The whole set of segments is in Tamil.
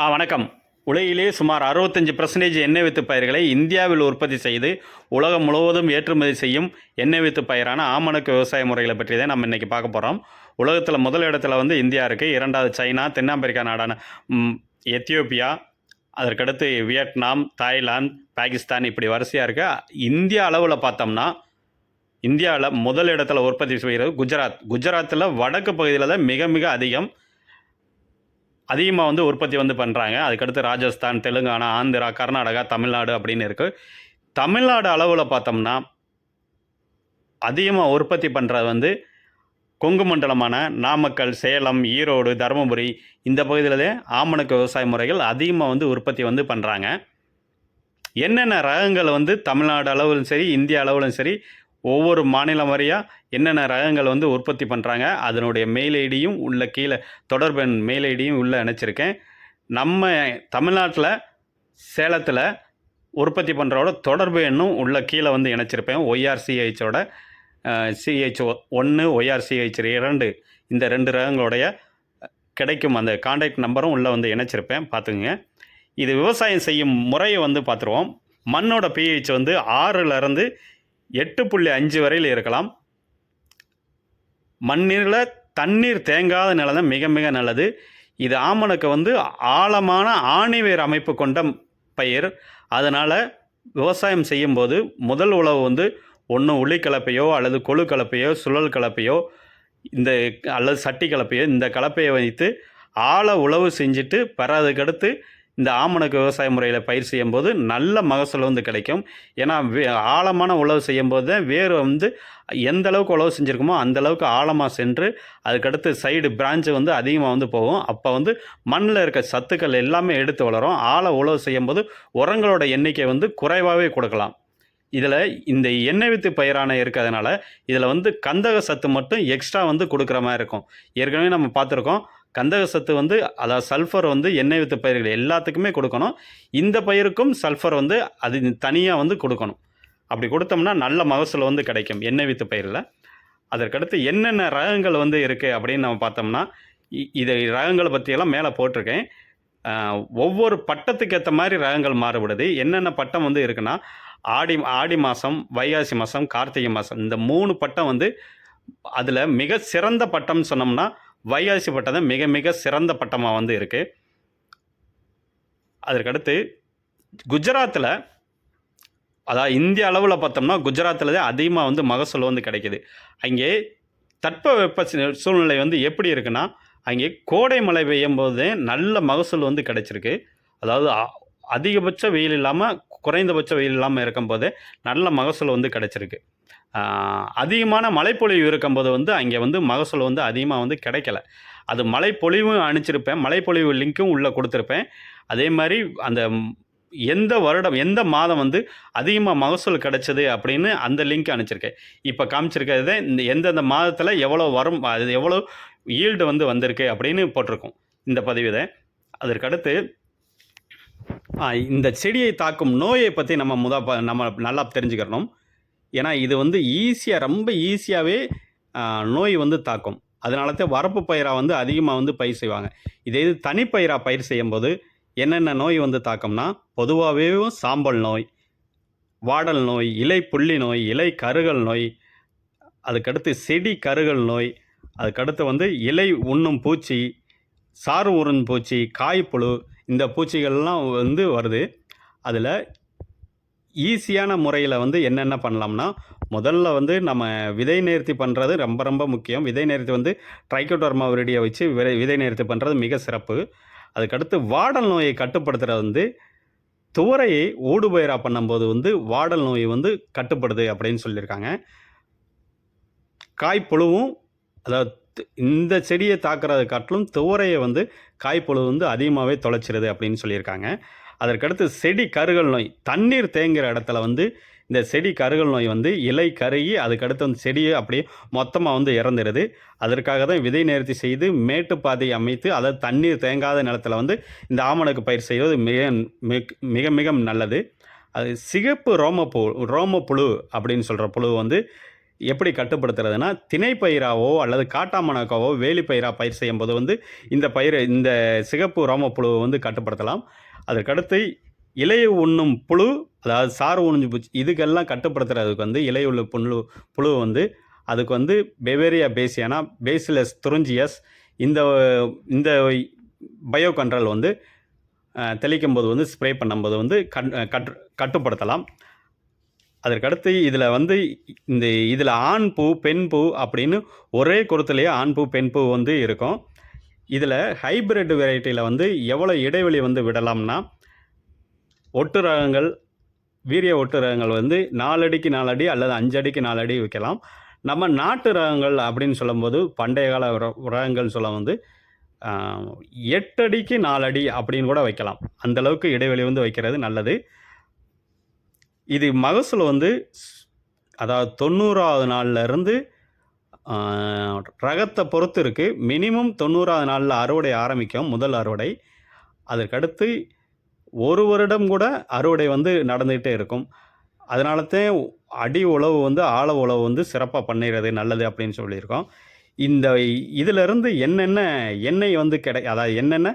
ஆ வணக்கம். உலகிலே சுமார் அறுபத்தஞ்சு பர்சன்டேஜ் எண்ணெய் வித்து பயிர்களை இந்தியாவில் உற்பத்தி செய்து உலகம் முழுவதும் ஏற்றுமதி செய்யும் எண்ணெய் வித்து பயிரான ஆமணக்கு விவசாய முறைகளை பற்றி தான் நம்ம இன்றைக்கி பார்க்க போகிறோம் உலகத்தில் முதல் இடத்துல வந்து இந்தியா இருக்குது இரண்டாவது சைனா தென்னாப்பிரிக்கா நாடான எத்தியோப்பியா அதற்கடுத்து வியட்நாம் தாய்லாந்து பாகிஸ்தான் இப்படி வரிசையாக இருக்குது இந்தியா அளவில் பார்த்தோம்னா இந்தியாவில் முதல் இடத்துல உற்பத்தி செய்கிறது குஜராத். குஜராத்தில் வடக்கு பகுதியில் தான் மிக மிக அதிகம் அதிகமாக வந்து உற்பத்தி வந்து பண்ணுறாங்க அதுக்கடுத்து ராஜஸ்தான் தெலுங்கானா ஆந்திரா கர்நாடகா தமிழ்நாடு அப்படின்னு இருக்குது தமிழ்நாடு அளவில் பார்த்தோம்னா அதிகமாக உற்பத்தி பண்ணுறது வந்து கொங்கு மண்டலமான நாமக்கல் சேலம் ஈரோடு தருமபுரி இந்த பகுதியில் ஆமணக்கு விவசாய முறைகள் அதிகமாக வந்து உற்பத்தி வந்து பண்ணுறாங்க என்னென்ன ரகங்கள் வந்து தமிழ்நாடு அளவிலும் சரி இந்திய அளவிலும் சரி ஒவ்வொரு மாநிலம் வாரியாக என்னென்ன ரகங்கள் வந்து உற்பத்தி பண்ணுறாங்க அதனுடைய மெயில் ஐடியும் உள்ள கீழே தொடர்பெண் மெயில் ஐடியும் உள்ளே இணைச்சிருக்கேன் நம்ம தமிழ்நாட்டில் சேலத்தில் உற்பத்தி பண்ணுறோட தொடர்பு எண்ணும் உள்ள கீழே வந்து இணைச்சிருப்பேன். ஒய்ஆர்சிஹெச்சோட சிஹெச் ஒன்று ஒய்ஆர்சிஹெச் இரண்டு இந்த ரெண்டு ரகங்களுடைய கிடைக்கும் அந்த காண்டாக்ட் நம்பரும் உள்ளே வந்து இணைச்சிருப்பேன். பார்த்துக்குங்க. இது விவசாயம் செய்யும் முறையை வந்து பார்த்துருவோம். மண்ணோட பிஹெச் வந்து ஆறுலேருந்து எட்டு புள்ளி அஞ்சு வரையில் இருக்கலாம். மண்ணில் தண்ணீர் தேங்காத நிலை தான் மிக மிக நல்லது. இது ஆமணக்கு வந்து ஆழமான ஆணிவேர் அமைப்பு கொண்ட பயிர். அதனால் விவசாயம் செய்யும்போது முதல் உழவு வந்து ஒன்று உளி கலப்பையோ அல்லது கொழு கலப்பையோ சுழல் கலப்பையோ இந்த அல்லது சட்டி கலப்பையோ இந்த கலப்பையை வைத்து ஆழ உழவு செஞ்சுட்டு பிறதுக்கடுத்து இந்த ஆமணக்கு விவசாய முறையில் பயிர் செய்யும்போது நல்ல மகசூல் வந்து கிடைக்கும். ஏன்னா ஆழமான உழவு செய்யும்போது தான் வேர் வந்து எந்த அளவுக்கு உழவு செஞ்சுருக்குமோ அந்த அளவுக்கு ஆழமாக சென்று அதுக்கடுத்து சைடு பிரான்ச்சு வந்து அதிகமாக வந்து போகும். அப்போ வந்து மண்ணில் இருக்க சத்துக்கள் எல்லாமே எடுத்து வளரும். ஆழ உழவு செய்யும்போது உரங்களோட எண்ணிக்கை வந்து குறைவாகவே கொடுக்கலாம். இதில் இந்த எண்ணெய் வித்து பயிரான இருக்கிறதுனால இதில் வந்து கந்தக சத்து மட்டும் எக்ஸ்ட்ரா வந்து கொடுக்குற மாதிரி இருக்கும். ஏற்கனவே நம்ம பார்த்துருக்கோம் கந்தக சத்து வந்து அதாவது சல்ஃபர் வந்து எண்ணெய் வித்து பயிர்கள் எல்லாத்துக்குமே கொடுக்கணும். இந்த பயிருக்கும் சல்ஃபர் வந்து அது தனியாக வந்து கொடுக்கணும். அப்படி கொடுத்தோம்னா நல்ல மகசூல் வந்து கிடைக்கும் எண்ணெய் வித்து பயிரில். அதற்கடுத்து என்னென்ன ரகங்கள் வந்து இருக்குது அப்படின்னு நம்ம பார்த்தோம்னா இ- ரகங்களை பற்றியெல்லாம் மேலே போட்டிருக்கேன். ஒவ்வொரு பட்டத்துக்கு ஏற்ற மாதிரி ரகங்கள் மாறுபடுது. என்னென்ன பட்டம் வந்து இருக்குன்னா ஆடி ஆடி மாதம் வைகாசி மாதம் கார்த்திகை மாதம் இந்த மூணு பட்டம் வந்து அதில் மிக சிறந்த பட்டம்னு சொன்னோம்னா வைகாசி பட்டம் மிக மிக சிறந்த பட்டமாக வந்து இருக்குது அதற்கடுத்து குஜராத்தில் அதாவது இந்திய அளவில் பார்த்தோம்னா குஜராத்தில் தான் அதிகமாக வந்து மகசூல் வந்து கிடைக்கிது. அங்கே தட்பவெப்ப சி- சூழ்நிலை வந்து எப்படி இருக்குன்னா அங்கே கோடை மழை பெய்யும் போது நல்ல மகசூல் வந்து கிடைச்சிருக்கு. அதாவது அ- அதிகபட்ச வெயில் இல்லாமல் குறைந்தபட்ச வெயில் இல்லாமல் இருக்கும்போது நல்ல மகசூல் வந்து கிடைச்சிருக்கு. அதிகமான மழைப்பொழிவு இருக்கும்போது வந்து அங்கே வந்து மகசூல் வந்து அதிகமாக வந்து கிடைக்கல. அது மழைப்பொழிவும் அனுப்பிச்சிருப்பேன் மழைப்பொழிவு லிங்க்கும் உள்ளே கொடுத்துருப்பேன். அதே மாதிரி அந்த எந்த வருடம் எந்த மாதம் வந்து அதிகமாக மகசூல் கிடைச்சது அப்படின்னு அந்த லிங்க் அனுப்பிச்சிருக்கேன் இப்போ காமிச்சிருக்கிறது இந்த எந்தெந்த மாதத்தில் எவ்வளோ வரும் அது எவ்வளோ ஈல்டு வந்து வந்திருக்கு அப்படின்னு போட்டிருக்கோம் இந்த பதிவு அதற்கடுத்து இந்த செடியை தாக்கும் நோயை பற்றி நம்ம முதா ப- நம்ம நல்லா தெரிஞ்சுக்கிறணும் ஏன்னா இது வந்து ஈஸியாக ரொம்ப ஈஸியாகவே நோய் வந்து தாக்கும். அதனால தான் வரப்பு பயிராக வந்து அதிகமாக வந்து பயிர் செய்வாங்க. இதே இது தனிப்பயிராக பயிர் செய்யும்போது என்னென்ன நோய் வந்து தாக்கம்னா பொதுவாகவே சாம்பல் நோய் வாடல் நோய் இலை புள்ளி நோய் இலை கருகல் நோய் அதுக்கடுத்து செடி கருகல் நோய் அதுக்கடுத்து வந்து இலை உண்ணும் பூச்சி சாறு உறும் பூச்சி காய்ப்புழு இந்த பூச்சிகள்லாம் வந்து வருது. அதில் ஈஸியான முறையில் வந்து என்னென்ன பண்ணலாம்னா முதல்ல வந்து நம்ம விதை நேர்த்தி பண்ணுறது ரொம்ப ரொம்ப முக்கியம். விதை நேர்த்தி வந்து ட்ரைக்கோடர்மா விரடியை வச்சு விதை விதை நேர்த்தி பண்ணுறது மிக சிறப்பு. அதுக்கடுத்து வாடல் நோயை கட்டுப்படுத்துகிறது வந்து துவரையை ஊடுபயிராக பண்ணும்போது வந்து வாடல் நோய் வந்து கட்டுப்படுது அப்படின்னு சொல்லியிருக்காங்க. காய்ப்புழுவும் அதாவது இந்த செடியை தாக்குறது காட்டிலும் துவரையை வந்து காய்ப்புழு வந்து அதிகமாகவே தொலைச்சிருது அப்படின்னு சொல்லியிருக்காங்க. அதற்கடுத்து செடி கருகல் நோய் தண்ணீர் தேங்குகிற இடத்துல வந்து இந்த செடி கருகல் நோய் வந்து இலை கருகி அதுக்கடுத்து வந்து செடியை அப்படியே மொத்தமாக வந்து இறந்துடுது அதற்காக தான் விதை நேர்த்தி செய்து மேட்டுப்பாதை அமைத்து அதாவது தண்ணீர் தேங்காத நிலத்தில் வந்து இந்த ஆமணக்கு பயிர் செய்வது மிக மிக- மிக மிக நல்லது. அது சிகப்பு ரோமப்பு ரோமப்புழு அப்படின்னு சொல்கிற புழு வந்து எப்படி கட்டுப்படுத்துறதுன்னா திணைப்பயிராவோ அல்லது காட்டாமணக்காவோ வேலிப்பயிராக பயிர் செய்யும்போது வந்து இந்த பயிர் இந்த சிகப்பு ரோமப்புழுவை வந்து கட்டுப்படுத்தலாம். அதற்கடுத்து இலையை உண்ணும் புழு அதாவது சாறு உணிஞ்சு பூச்சி. இதுக்கெல்லாம் கட்டுப்படுத்துறதுக்கு வந்து இலை உள்ள புழு புழு வந்து அதுக்கு வந்து பெவேரியா பேசியானா பேசிலஸ் துருஞ்சியஸ் இந்த இந்த பயோ கண்ட்ரோல் வந்து தெளிக்கும்போது தெளிக்கும் போது வந்து ஸ்ப்ரே பண்ணும்போது வந்து கண் கட்டு கட்டுப்படுத்தலாம். அதற்கடுத்து இதில் வந்து இந்த இதில் ஆண் பூ பெண் பூ அப்படின்னு ஒரே குரத்துலேயே ஆண் பூ பெண் பூ வந்து இருக்கும். இதில் ஹைபிரிட் வெரைட்டியில் வந்து எவ்வளோ இடைவெளி வந்து விடலாம்னா ஒட்டு ரகங்கள் வீரிய ஒட்டு ரகங்கள் வந்து நாலடிக்கு நாலடி அல்லது அஞ்சடிக்கு நாலடி வைக்கலாம் நம்ம நாட்டு ரகங்கள் அப்படின்னு சொல்லும்போது பண்டைய கால ரகங்கள் சொல்ல வந்து எட்டடிக்கு நாலடி அப்படின்னு கூட வைக்கலாம். அந்தளவுக்கு இடைவெளி வந்து வைக்கிறது நல்லது. இது மகசூல் வந்து அதாவது தொண்ணூறாவது நாள்லேருந்து இருந்து ரகத்தை பொறுத்து இருக்குது மினிமம் தொண்ணூறாவது நாளில் அறுவடை ஆரம்பிக்கும் முதல் அறுவடை. அதற்கடுத்து ஒரு வருடம் கூட அறுவடை வந்து நடந்துகிட்டே இருக்கும். அதனால தான் அடி உழவு வந்து ஆழ உழவு வந்து சிறப்பாக பண்ணிடுறது நல்லது அப்படின்னு சொல்லியிருக்கோம். இந்த இதிலிருந்து என்னென்ன எண்ணெய் வந்து கிடை அதாவது என்னென்ன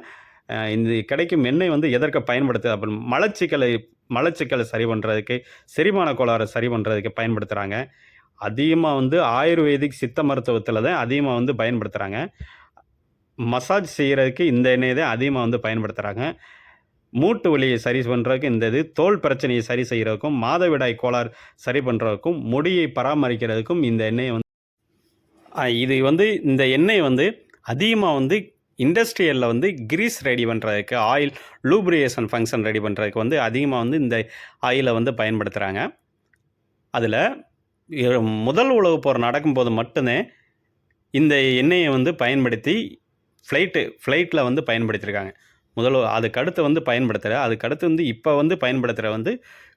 இந்த கிடைக்கும் எண்ணெய் வந்து எதற்கு பயன்படுத்துது அப்படின்னு மலச்சிக்கலை மலச்சிக்கலை சரி பண்ணுறதுக்கு செரிமான கோளாறை சரி பண்ணுறதுக்கு பயன்படுத்துகிறாங்க அதிகமாக வந்து ஆயுர்வேதிக் சித்த மருத்துவத்தில் தான் அதிகமாக வந்து பயன்படுத்துகிறாங்க மசாஜ் செய்கிறதுக்கு இந்த எண்ணெய் தான் அதிகமாக வந்து பயன்படுத்துகிறாங்க மூட்டு வலியை சரி பண்ணுறதுக்கு இந்த இது தோல் பிரச்சனையை சரி செய்கிறதுக்கும் மாதவிடாய் கோளாறு சரி பண்ணுறதுக்கும் முடியை பராமரிக்கிறதுக்கும் இந்த எண்ணெயை வந்து இது வந்து இந்த எண்ணெய் வந்து அதிகமாக வந்து இண்டஸ்ட்ரியலில் வந்து கிரீஸ் ரெடி பண்ணுறதுக்கு ஆயில் லூப்ரியேஷன் ஃபங்க்ஷன் ரெடி பண்ணுறதுக்கு வந்து அதிகமாக வந்து இந்த ஆயிலை வந்து பயன்படுத்துகிறாங்க அதில் முதல் உலக போர் நடக்கும்போது மட்டுமே இந்த எண்ணெயை வந்து பயன்படுத்தி ஃப்ளைட்டு ஃப்ளைட்டில் வந்து பயன்படுத்தியிருக்காங்க முதல் அதுக்கு அடுத்து வந்து பயன்படுத்துகிற அதுக்கு அடுத்து வந்து இப்போ வந்து பயன்படுத்துகிற வந்து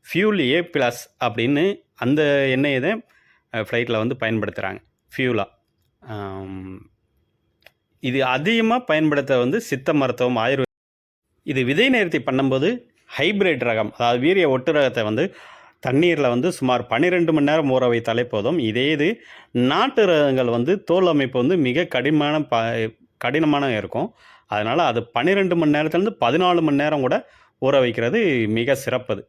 ஃபியூல் ஏ ப்ளஸ் அப்படின்னு அந்த எண்ணெயை தான் ஃப்ளைட்டில் வந்து பயன்படுத்துகிறாங்க ஃபியூலாக இது அதிகமாக பயன்படுத்த வந்து சித்த மருத்துவம் ஆயுர்வேதம் இது விதை நேர்த்தி பண்ணும்போது ஹைப்ரிட் ரகம் அதாவது வீரிய ஒட்டு ரகத்தை வந்து தண்ணீரில் வந்து சுமார் 12 மணி நேரம் ஊற வைத்தாலே போதும். இதே இது நாட்டு ரகங்கள் வந்து தோல் அமைப்பு வந்து மிக கடினமான ப கடினமான இருக்கும். அதனால் அது பன்னிரெண்டு மணி நேரத்துலேருந்து பதினாலு மணி நேரம் கூட ஊற வைக்கிறது மிக சிறப்பது.